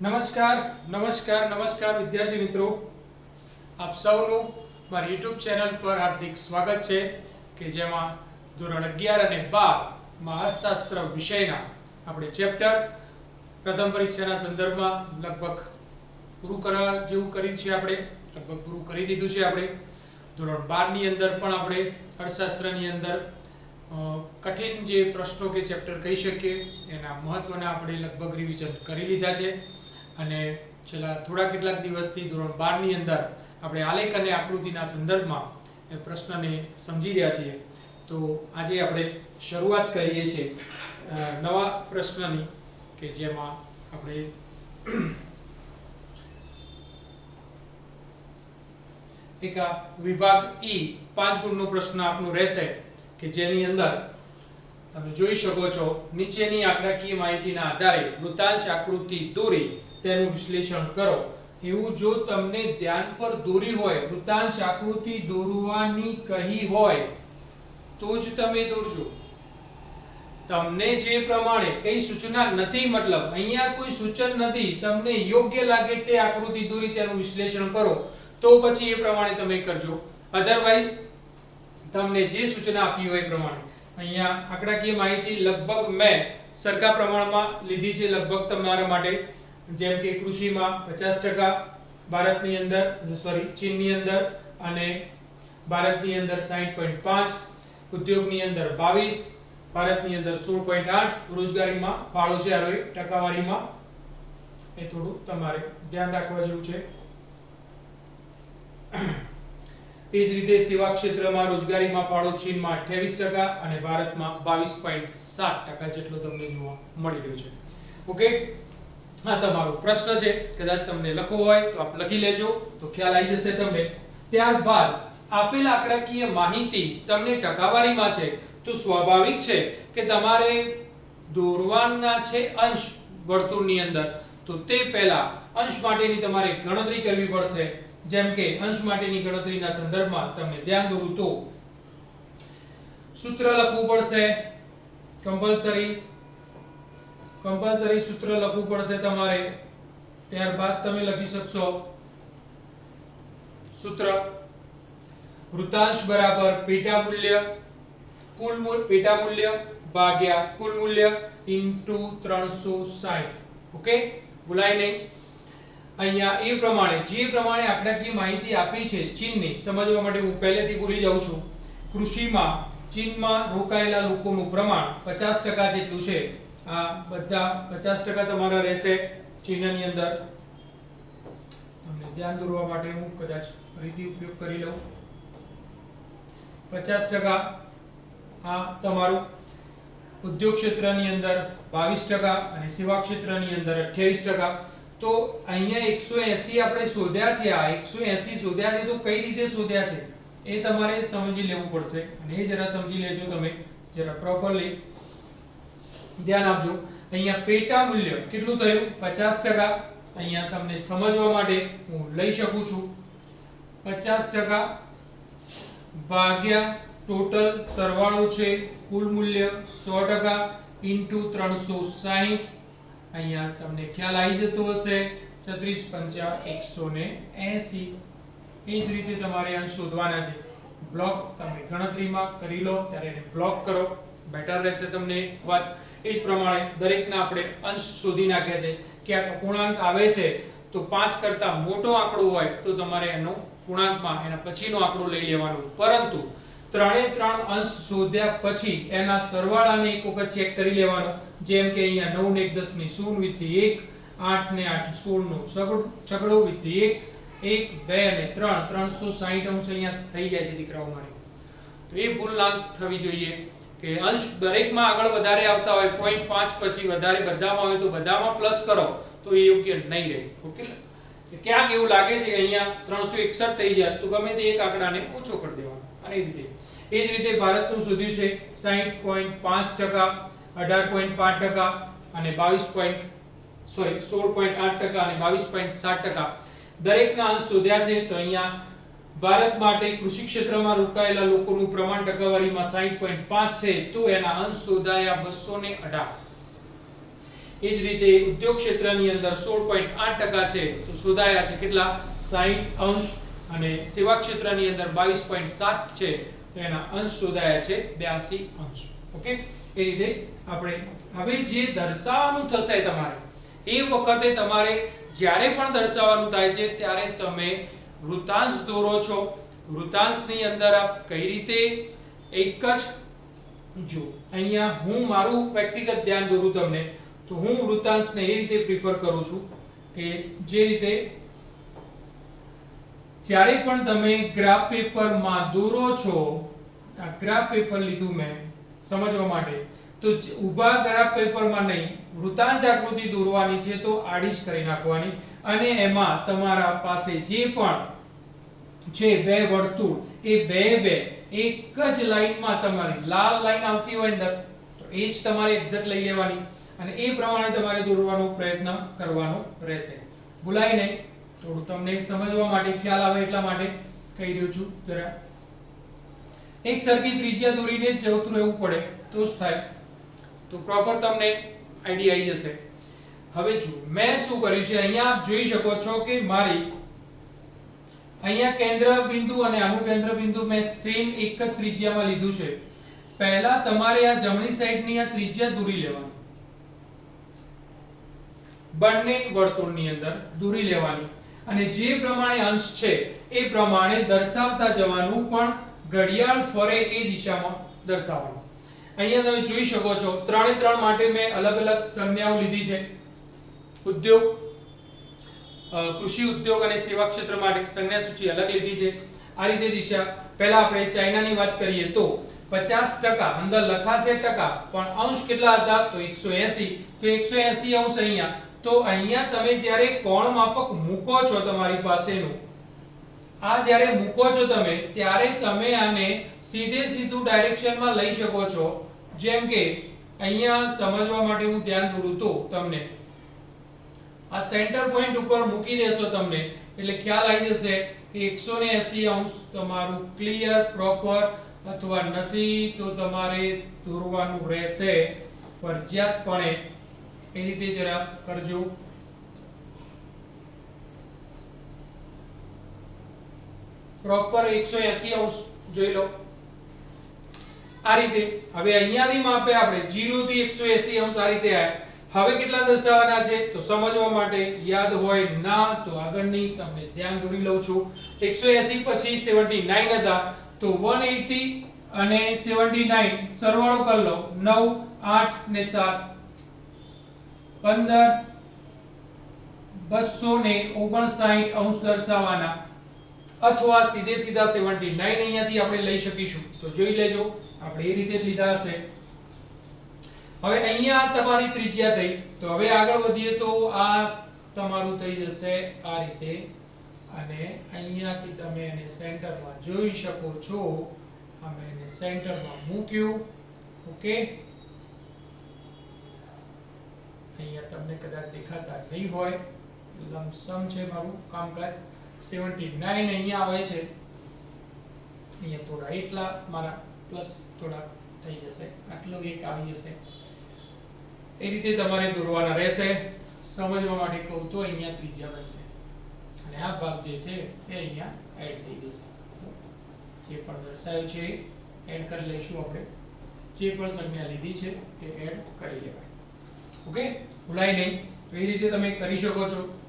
નમસ્કાર નમસ્કાર નમસ્કાર વિદ્યાર્થી મિત્રો. આપ સૌનું મારી યુટ્યુબ ચેનલ પર હાર્દિક સ્વાગત છે કે જેમાં ધોરણ અગિયાર અને બારમાં અર્થશાસ્ત્ર વિષયના આપણે ચેપ્ટર પ્રથમ પરીક્ષાના સંદર્ભમાં લગભગ પૂરું કરવા જેવું કર્યું છે આપણે, લગભગ પૂરું કરી દીધું છે આપણે. ધોરણ બારની અંદર પણ આપણે અર્થશાસ્ત્રની અંદર કઠિન જે પ્રશ્નો કે ચેપ્ટર કહી શકીએ, એના મહત્વના આપણે લગભગ રિવિઝન કરી લીધા છે. અને છેલ્લા થોડા કેટલાક દિવસથી ધોરણ બારની અંદર આપણે આલેખ અને આકૃતિના સંદર્ભમાં એ પ્રશ્નને સમજી રહ્યા છીએ. તો આજે આપણે શરૂઆત કરીએ છીએ નવા પ્રશ્નની કે જેમાં આપણે એક વિભાગ ઈ પાંચ ગુણનો પ્રશ્ન આપનો રહેશે કે જેની અંદર તમે જોઈ શકો છો, નીચેની આંકડાકીય માહિતીના આધારે વૃતાંશ આકૃતિ દોરી તેનું વિશ્લેષણ કરો. એવું જો તમને ધ્યાન પર દોરી હોય વૃતાંશ આકૃતિ દોરવાની કહી હોય, તો જ તમે દોરજો. તમને જે પ્રમાણે કઈ સૂચના નથી, મતલબ અહીંયા કોઈ સૂચન નથી, તમને યોગ્ય લાગે તે આકૃતિ દોરી તેનું વિશ્લેષણ કરો, તો પછી એ પ્રમાણે તમે કરજો. અધરવાઇઝ તમને જે સૂચના આપી હોય એ પ્રમાણે. અહીંયા આંકડાકીય માહિતી લગભગ મેં સરખા પ્રમાણમાં લીધી છે, લગભગ તમારા માટે. જેમ કે કૃષિમાં પચાસ ટકા, ભારતની અંદર, સોરી, ચીનની અંદર અને ભારતની અંદર સાહીઠ પોઈન્ટ પાંચ, ઉદ્યોગની અંદર બાવીસ, ભારતની અંદર સોળ પોઈન્ટ આઠ, રોજગારીમાં ફાળો છે આવે ટકાવારીમાં. એ થોડું તમારે ધ્યાન રાખવા જેવું છે. એ જ રીતે સેવા ક્ષેત્રમાં રોજગારીમાં ફાળો ચીનમાં 28% અને ભારતમાં 22.7% જેટલો તમને જોવા મળી રહ્યો છે. ઓકે આ તમારો પ્રશ્ન છે. કદાચ તમને લખવો હોય તો આપ લખી લેજો. તો ખ્યાલ આવી જશે તમને. ત્યારબાદ, આપેલ આંકડાકીય માહિતી તમને ટકાવારીમાં છે. તો સ્વાભાવિક છે કે તમારે દોરવાના છે અંશ વર્તુળની અંદર. તો તે પહેલા અંશ માટેની તમારે ગણતરી કરવી પડશે. જેમ કે અંશ માટેની ગણતરીના સંદર્ભમાં તમને ધ્યાન દોરું તો સૂત્ર લખવું પડશે કમ્પલસરી કમ્પલસરી સૂત્ર લખવું પડશે તમારે. ત્યારબાદ તમે લખી શકશો સૂત્ર. વૃતાંશ બરાબર પેટા મૂલ્ય. કુલ પેટા મૂલ્ય ભાગ્યા કુલ મૂલ્ય ઇન્ટુ 360 ઓકે? ભૂલાય નહીં. અહીંયા એ પ્રમાણે, જે પ્રમાણે આંકડાકીય માહિતી આપી છે ચીનની, સમજવા માટે હું પહેલેથી ભૂલી જાઉં છું. કૃષિમાં ચીનમાં રોકાયેલા લોકોનું પ્રમાણ 50% જેટલું છે. આ બધા 50% તમારા રહેશે ચીનની અંદર. તમને ધ્યાન દોરવા માટે હું કદાચ ફરીથી ઉપયોગ કરી લઉં. 50% આ તમારું ઉદ્યોગ ક્ષેત્રની અંદર 22% અને સેવા ક્ષેત્રની અંદર 28% તો અહીંયા 180 આપણે શોધ્યા છે, આ 180 શોધ્યા છે, તો કઈ રીતે શોધ્યા છે? એ તમારે સમજી લેવું પડશે. અને એ જરા સમજી લેજો તમે. જરા પ્રોપરલી ધ્યાન આપજો. અહીંયા પેટા મૂલ્ય કેટલું થયું? 50% અહીંયા તમને સમજવા માટે હું લઈ શકું છું. 50% ભાગ્યા ટોટલ સરવાળો છે કુલ મૂલ્ય 100% ઇન્ટુ 360 અહીંયા તમને ખ્યાલ આવી જતો હશે 34 પંચા 180 એ જ રીતે તમારે અંશ શોધવાના છે. બ્લોક તમે ગણતરીમાં કરી લો, ત્યારે એને બ્લોક કરો. બેટર રહેશે તમને વાત. એ જ પ્રમાણે દરેકના આપણે અંશ શોધી નાખ્યા છે. કે આ પૂર્ણાંક આવે છે, તો 5 કરતા મોટો આંકડો હોય, તો તમારે એનો પૂર્ણાંકમાં, એના પછીનો આંકડો લઈ લેવાનો. પરંતુ ત્રણે ત્રણ અંશ શોધ્યા પછી એના સરવાળાને એક વખત ચેક કરી લેવાનો. જેમ કે અહીંયા 9 ને 1 10 ની 0 વિધિ 1 8 ને 8 16 નો છગડો વિધિ 1 1 2 અને 3 360 અંશ અહીંયા થઈ જાય છે દીકરાઓ મારે. તો એ ભૂલ ના થવી જોઈએ કે અંશ દરેકમાં આગળ વધારે આવતા હોય 0.5 પછી વધારે બધામાં હોય તો બધામાં પ્લસ કરો, તો એ યોગ્ય નહીં રહે. ઓકે? ક્યાંક એવું લાગે છે કે અહીંયા 361 થઈ જાય, તો ગમે તે એક આંકડાને ઓછો કરી દેવાનો. અને એ રીતે, એ જ રીતે ભારતનું શોધ્યું છે 60.5% 18.5% અને 22. સોરી 16.8% અને 22.7% દરેકના અંશ શોધ્યા છે, તો અહીંયા ભારત માટે કૃષિ ક્ષેત્રમાં રોકાયેલા લોકોનું પ્રમાણ ટકાવારીમાં 60.5 છે, તો એના અંશ શોધાયા 218 એ જ રીતે ઉદ્યોગ ક્ષેત્રની અંદર સોળ પોઈન્ટ આઠ ટકા છે, તો શોધાયા છે કેટલા? સાહીઠ અંશ અને સેવા ક્ષેત્રની અંદર બાવીસ પોઈન્ટ સાત છે, તો એના અંશ શોધાયા છે બ્યાસી અંશ. ઓકે? એ રીતે આપણે હવે જે દર્શાવવાનું થશે તમારે, એ વખતે તમારે જ્યારે પણ દર્શાવવાનું થાય છે ત્યારે તમે વૃતાંશ દોરો છો. વૃતાંશની અંદર આપ કઈ રીતે, એક જ, જો અહીંયા હું મારું વ્યક્તિગત ધ્યાન દોરું તમને, તો હું વૃતાંશને એ રીતે પ્રિફર કરું છું કે જે રીતે જ્યારે પણ તમે ગ્રાફ પેપરમાં દોરો છો, આ ગ્રાફ પેપર લીધું મેં સમજવા માટે. તો ઊભા ગ્રાફ પેપરમાં નહીં વૃતાંશ આકૃતિ દોરવાની છે તો આડી જ કરી નાખવાની અને એમાં તમારા પાસે જે પણ છે બે વર્તુળ, એ બે બે, એક જ લાઈનમાં તમારી લાલ લાઈન આવતી હોય અંદર, તો એ જ તમારે એક્ઝેક્ટ લઈ લેવાની અને એ પ્રમાણે તમારે દોરવાનો પ્રયત્ન કરવાનો રહેશે. ભૂલાય નહીં. થોડું તમને સમજવા માટે ખ્યાલ આવે એટલા માટે કહી રહ્યો છું. જરા એક સરખી ત્રિજ્યા દોરીને જ એવું પડે, તો જ થાય. તો પ્રોપર તમને આઈડિયા આવી જશે. હવે જો મેં શું કર્યું છે? અહીંયા આપ જોઈ શકો છો કે મારી અહીંયા કેન્દ્ર બિંદુ અને આનું કેન્દ્ર બિંદુ મેં સેમ એક જ ત્રિજ્યામાં લીધું છે. પહેલા તમારે આ જમણી સાઈડની આ ત્રિજ્યા દૂરી લેવાની. બંને વર્તુળની અંદર દૂરી લેવાની. અને જે પ્રમાણે અંશ છે, એ પ્રમાણે દર્શાવતા જવાનું પણ ઘડિયાળ ફરે એ દિશામાં દર્શાવવાનું. અહીંયા તમે જોઈ શકો છો, ત્રણે ત્રણ માટે મેં અલગ અલગ સંજ્ઞાઓ લીધી છે. ઉદ્યોગ કૃષિ ઉદ્યોગ અને સેવા ક્ષેત્ર માટે સંજ્ઞા સૂચિ અલગ લીધી છે. આ રીતે દિશા, પહેલા આપણે ચાઇનાની વાત કરીએ તો 50% અંદર લખાશે ટકા, પણ અંશ કેટલા હતા? તો 180 તો 180 અંશ અહીંયા. તો અહીંયા તમે જ્યારે કોણ માપક મૂકો છો તમારી પાસેનું આ જ્યારે મૂકો છો તમે, ત્યારે તમે આને સીધે સીધું ડાયરેક્શનમાં લઈ શકો છો. જેમ કે, અહીંયા સમજવા માટે હું ધ્યાન દોરું તો તમને. આ સેન્ટર પોઈન્ટ ઉપર મૂકી દેશો તમને. એટલે ખ્યાલ આવી જશે કે 180 અંશ તમારું ક્લિયર, પ્રોપર અથવા નથી તો તમારે દોરવાનું રહેશે ફરજિયાતપણે. એ રીતે જરા કરજો. પ્રોપર 180 અંશ જોઈ લો. આ રીતે, હવે અહીંયાથી માપે આપણે 0 થી 180 અંશ આ રીતે આયા. હવે કેટલા દર્શાવવાના છે? તો સમજવા માટે યાદ હોય ના તો આગળની તમને ધ્યાન દોરી લઉં છું. 180 પછી 79 હતા. તો 180 અને 79 સરવાળો કરી લો. 9 8 ને 7 15 259 અંશ દર્શાવવાના. અથવા સીધે સીધા 79 અહીંયાથી આપણે લઈ શકીશું. તો જોઈ લેજો, આપણે એ રીતે લીધા હશે. હવે અહીંયા તમારી ત્રિજ્યા થઈ. તો હવે આગળ વધીએ તો આ તમારું થઈ જશે આ રીતે. અને અહીંયાથી તમે એને સેન્ટરમાં જોઈ શકો છો. અમે એને સેન્ટરમાં મૂક્યું. ઓકે? અહીંયા તમને કદાચ દેખાતા નહીં હોય. લમસમ છે મારું કામકાજ. 79 અહીંયા આવે છે. અહીંયા થોડા એટલા, મારા પ્લસ થોડા થઈ જશે. આટલું એક આવી જશે. એ રીતે તમારે દોરવાના રહેશે. સમજવા માટે કહું તો અહીંયા ત્રિજ્યા બનશે. અને આ ભાગ જે છે, એ અહીંયા એડ થઈ જશે. જે પણ દર્શાવ્યું છે એડ કરી લઈશું આપણે. જે પણ સંજ્ઞા લીધી છે, તે એડ કરી લેવાય. ઓકે ભૂલાય નહીં. તો એ રીતે તમે કરી શકો છો.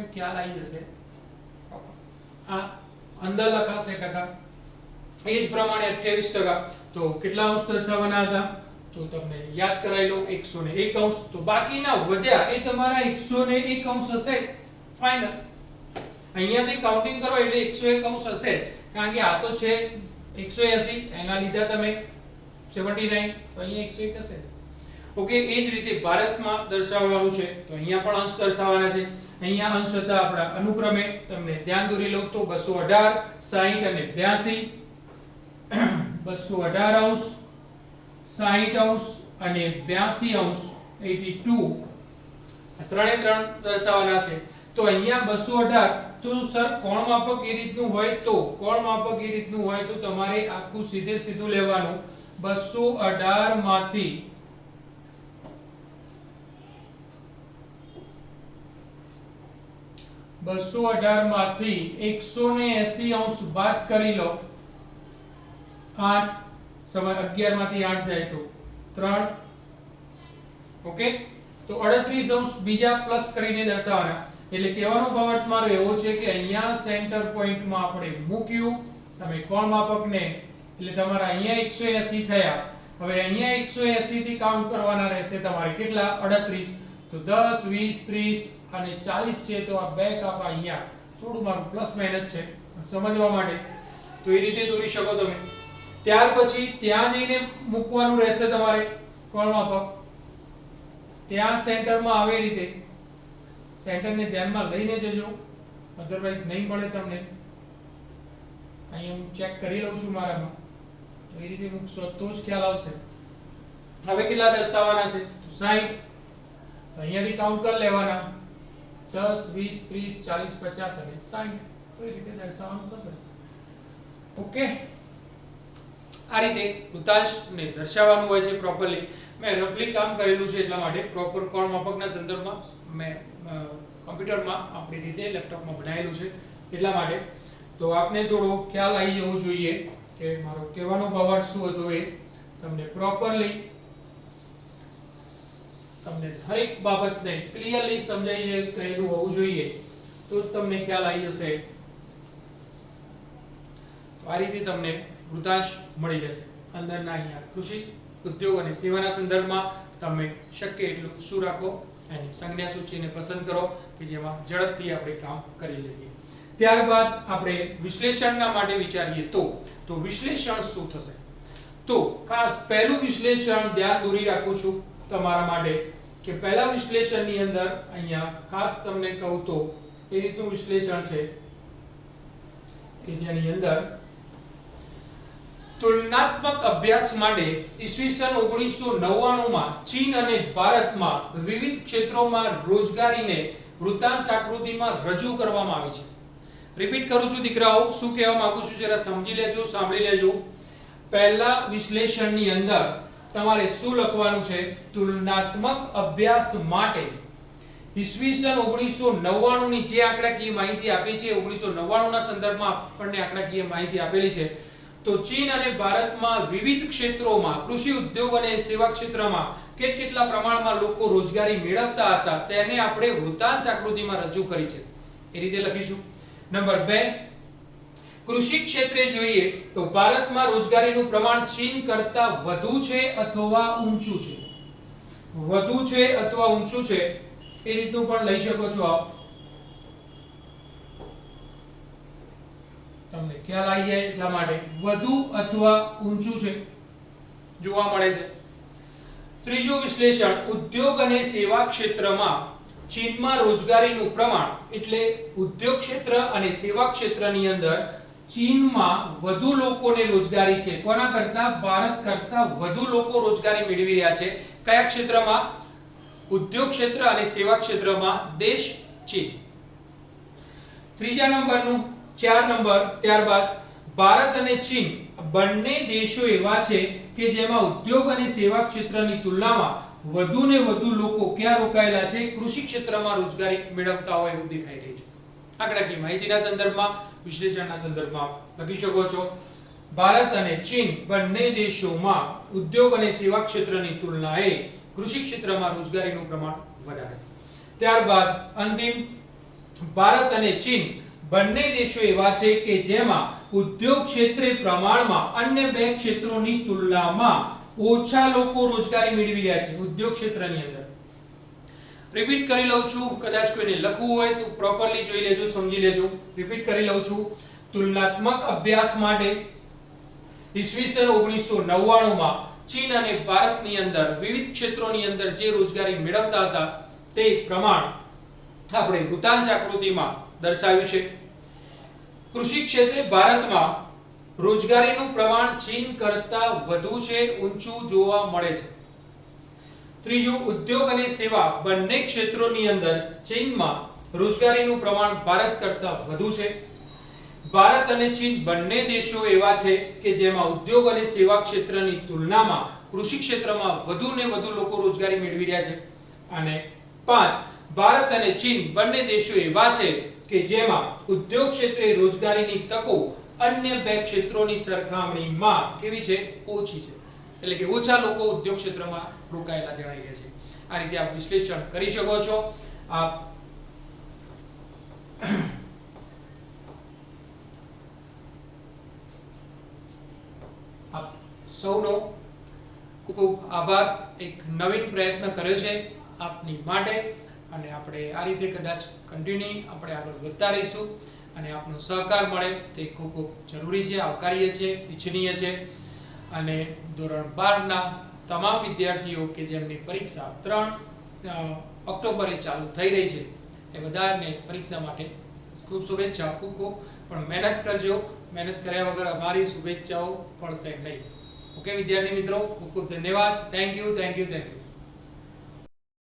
તમને ખ્યાલ આવી જશે આ અંદર લખાશે ટકા એ જ પ્રમાણે 28% તો કેટલા અંશ દર્શાવવાના હતા તો તમને યાદ કરાવી લો 101 અંશ તો બાકીના વધ્યા એ તમારા 101 અંશ હશે ફાઇનલ અહીંયાથી કાઉન્ટિંગ કરો એટલે 101 અંશ હશે। કારણ કે આ તો છે 180 એના લીધા તમે 79 તો અહીંયા 101 હશે. ઓકે, એ જ રીતે ભારતમાં દર્શાવવાનું છે, તો અહીંયા પણ અંશ દર્શાવવાના છે. અહીંયા અંશ હતા આપણા અનુક્રમે, તમને ધ્યાન દોરી લઉં તો 218 60 અને 82 218 અંશ 60 અંશ અને 82 અંશ 82 આ ત્રણે ત્રણ દર્શાવવાના છે. તો અહીંયા 218 તો સર કોણ માપક એ રીતનું હોય તો, કોણ માપક એ રીતનું હોય તો તમારે આખું સીધે સીધું લેવાનું. બસો અઢારમાંથી બસો અઢારમાંથી એકસો ને એસી અંશ બાદ કરી લો. આઠ સમય અગિયારમાંથી આઠ જાય તો ત્રણ. ઓકે? તો અડત્રીસ અંશ બીજા પ્લસ કરીને દર્શાવવાના એટલે કહેવાનો ભાવ મારો એવો છે કે અહીંયા સેન્ટર પોઈન્ટમાં આપણે મૂક્યું. તમે કોણ માપકને? એટલે તમારા અહીંયા 180 થયા. હવે અહીંયા 180 થી કાઉન્ટ કરવાના રહેશે તમારે કેટલા? 38 તો 10 20 30 અને 40 છે તો આ બે કાપા અહીંયા. થોડું મારું પ્લસ માઇનસ છે. સમજવા માટે. તો એ રીતે દોરી શકો તમે. ત્યાર પછી ત્યાં જઈને મૂકવાનું રહેશે તમારે કોણમાં પર ત્યાં સેન્ટરમાં આવે એ રીતે. સેન્ટરને ધ્યાનમાં લઈને જજો. અધરવાઇઝ નહીં મળે તમને. અહીંયા હું ચેક કરી લઉં છું મારામાં. તો એ રીતે મૂકશો તો જ ખ્યાલ આવશે. હવે કેટલા દર્શાવવાના છે? તો 60 તો અહીંયાથી કાઉન્ટ કરી લેવાના. 10 20 30 40 50 અને 60 તો એ રીતે દર્શાવવાનું થશે. ઓકે? આ રીતે વૃતાંશને દર્શાવવાનું હોય છે પ્રોપરલી મેં રફલી કામ કરેલું છે એટલા માટે પ્રોપર કોણ માપકના સંદર્ભમાં મેં કમ્પ્યુટરમાં આપણી રીતે લેપટોપમાં બનાવેલું છે એટલા માટે. તો આપને થોડો ખ્યાલ આવી જવો જોઈએ કે મારો કહેવાનો પાવર શું હતો એ તમને પ્રોપરલી તમને દરેક બાબતને ક્લિયરલી સમજાઈને કહેલું હોવું જોઈએ, તો તમને ખ્યાલ આવી જશે. આ રીતે તમને વૃતાંશ મળી જશે. અંદરના અહીંયા કૃષિ, ઉદ્યોગ અને સેવાના સંદર્ભમાં તમે શક્ય એટલું શું રાખો, એની સંજ્ઞા સૂચિને પસંદ કરો કે જેમાં ઝડપથી આપણે કામ કરી લઈએ. ત્યારબાદ આપણે વિશ્લેષણના માટે વિચારીએ તો તો વિશ્લેષણ શું થશે? તો ખાસ પહેલું વિશ્લેષણ ધ્યાન દોરી રાખું છું. તમારા માટે કે પહેલા વિશ્લેષણની અંદર અહીંયા ખાસ તમને કહું તો એ રીતનું વિશ્લેષણ છે કે જેની અંદર તુલનાત્મક અભ્યાસ માટે ઈસવીસન 1999 માં ચીન અને ભારતમાં વિવિધ ક્ષેત્રોમાં રોજગારીને વૃત્તાંશ આકૃતિમાં રજૂ કરવામાં આવી છે. રિપીટ કરું છું દીકરાઓ, શું કહેવા માંગુ છું જરા સમજી લેજો, સાંભળી લેજો. પહેલા વિશ્લેષણની અંદર તમારે શું લખવાનું છે? તુલનાત્મક અભ્યાસ માટે. ઈસવીસન 1999 ની જે આંકડાકીય માહિતી આપી છે 1999 ના સંદર્ભમાં આપણને આંકડાકીય માહિતી આપેલી છે. તો ચીન અને ભારતમાં વિવિધ ક્ષેત્રોમાં, કૃષિ ઉદ્યોગ અને સેવા ક્ષેત્રમાં કેટ કેટલા પ્રમાણમાં લોકો રોજગારી મેળવતા હતા, તેને આપણે વૃત્તાંશ આકૃતિમાં રજૂ કરી છે. એ રીતે લખીશું. નંબર 2 કૃષિ ક્ષેત્રે જોઈએ તો ભારતમાં રોજગારીનું પ્રમાણ ચીન કરતા વધુ છે અથવા ઊંચું છે? વધુ છે અથવા ઊંચું છે? એ રીતનું પણ લઈ શકો છો આપ. તમને ખ્યાલ આવી જાય એટલા માટે. વધુ અથવા ઊંચું છે? જોવા મળે છે. ત્રીજું વિશ્લેષણ, ઉદ્યોગ અને સેવા ક્ષેત્રમાં ચીનમાં રોજગારીનું પ્રમાણ એટલે ઉદ્યોગ ક્ષેત્ર અને સેવા ક્ષેત્રની અંદર ચીનમાં વધુ લોકોને રોજગારી છે. કોના કરતા? ભારત કરતા વધુ લોકો રોજગારી મેળવી રહ્યા છે. કયા ક્ષેત્રમાં? ઉદ્યોગ ક્ષેત્ર અને સેવા ક્ષેત્રમાં દેશ ચીન. ત્રીજા નંબરનું ચાર નંબર, ત્યારબાદ ભારત અને ચીન બંને દેશો એવા છે કે જેમાં ઉદ્યોગ અને સેવા ક્ષેત્રની તુલનામાં વધુ ને વધુ લોકો ક્યાં રોકાયેલા છે? કૃષિ ક્ષેત્રમાં રોજગારી મેળવતા હોય એવું દેખાઈ રહ્યું છે. આંકડાકીય માહિતીના સંદર્ભમાં વિશ્લેષણના સંદર્ભમાં લખી શકો છો. ભારત અને ચીન બંને દેશોમાં ઉદ્યોગ અને સેવા ક્ષેત્રની તુલનાએ કૃષિ ક્ષેત્રમાં રોજગારીનું પ્રમાણ વધારે. ત્યારબાદ અંતિમ, ભારત અને ચીન બંને દેશો એવા છે કે જેમાં ઉદ્યોગ ક્ષેત્રે પ્રમાણમાં અન્ય બે ક્ષેત્રોની તુલનામાં ઓછા લોકો રોજગારી મેળવી રહ્યા છે ઉદ્યોગ ક્ષેત્રની અંદર. રિપીટ કરી લઉં છું. કદાચ કોઈને લખવું હોય તો પ્રોપરલી જોઈ લેજો, સમજી લેજો. રિપીટ કરી લઉં છું. તુલનાત્મક અભ્યાસ માટે ઈસવીસન ઓગણીસો નવ્વાણુંમાં ચીન અને ભારતની અંદર વિવિધ ક્ષેત્રોની અંદર જે રોજગારી મેળવતા હતા તે પ્રમાણ આપણે ભૂતાંશ આકૃતિમાં દર્શાવ્યું છે. કૃષિ ક્ષેત્રે ભારતમાં રોજગારીનું પ્રમાણ ચીન કરતા વધુ છે, ઊંચું જોવા મળે છે. ત્રીજું, ઉદ્યોગ અને સેવા બંને ક્ષેત્રોની અંદર ચીનમાં રોજગારીનું પ્રમાણ ભારત કરતાં વધુ છે. ભારત અને ચીન બંને દેશો એવા છે કે જેમાં ઉદ્યોગ અને સેવા ક્ષેત્રની તુલનામાં કૃષિ ક્ષેત્રમાં વધુ ને વધુ લોકો રોજગારી મેળવી રહ્યા છે. અને પાંચ, ભારત અને ચીન બંને દેશો એવા છે કે જેમાં ઉદ્યોગ ક્ષેત્રે રોજગારીની તકો અન્ય બે ક્ષેત્રોની સરખામણીમાં કેવી છે? ઓછી છે. એટલે કે ઓછા લોકો ઉદ્યોગ ક્ષેત્રમાં રોકાયેલા જણાઈ રહ્યા છે. આ રીતે આપ વિશ્લેષણ કરી શકો છો. આપ સૌનો ખૂબ આભાર. એક નવીન પ્રયત્ન કર્યો છે આપની માટે અને આપણે આ રીતે કદાચ કન્ટિન્યુ આપણે આગળ વધતા રહીશું અને આપનો સહકાર મળે તે ખૂબ ખૂબ જરૂરી છે, આવકાર્ય છે ઇચ્છનીય છે. અને ધોરણ બારના તમામ વિદ્યાર્થીઓ કે જેમની પરીક્ષા ત્રણ ઓક્ટોબરે ચાલુ થઈ રહી છે, એ બધાને પરીક્ષા માટે ખૂબ શુભેચ્છા ખૂબ ખૂબ પણ મહેનત કરજો. મહેનત કર્યા વગર અમારી શુભેચ્છાઓ પડશે નહીં. ઓકે, વિદ્યાર્થી મિત્રો, ખૂબ ખૂબ ધન્યવાદ. Thank you thank you thank you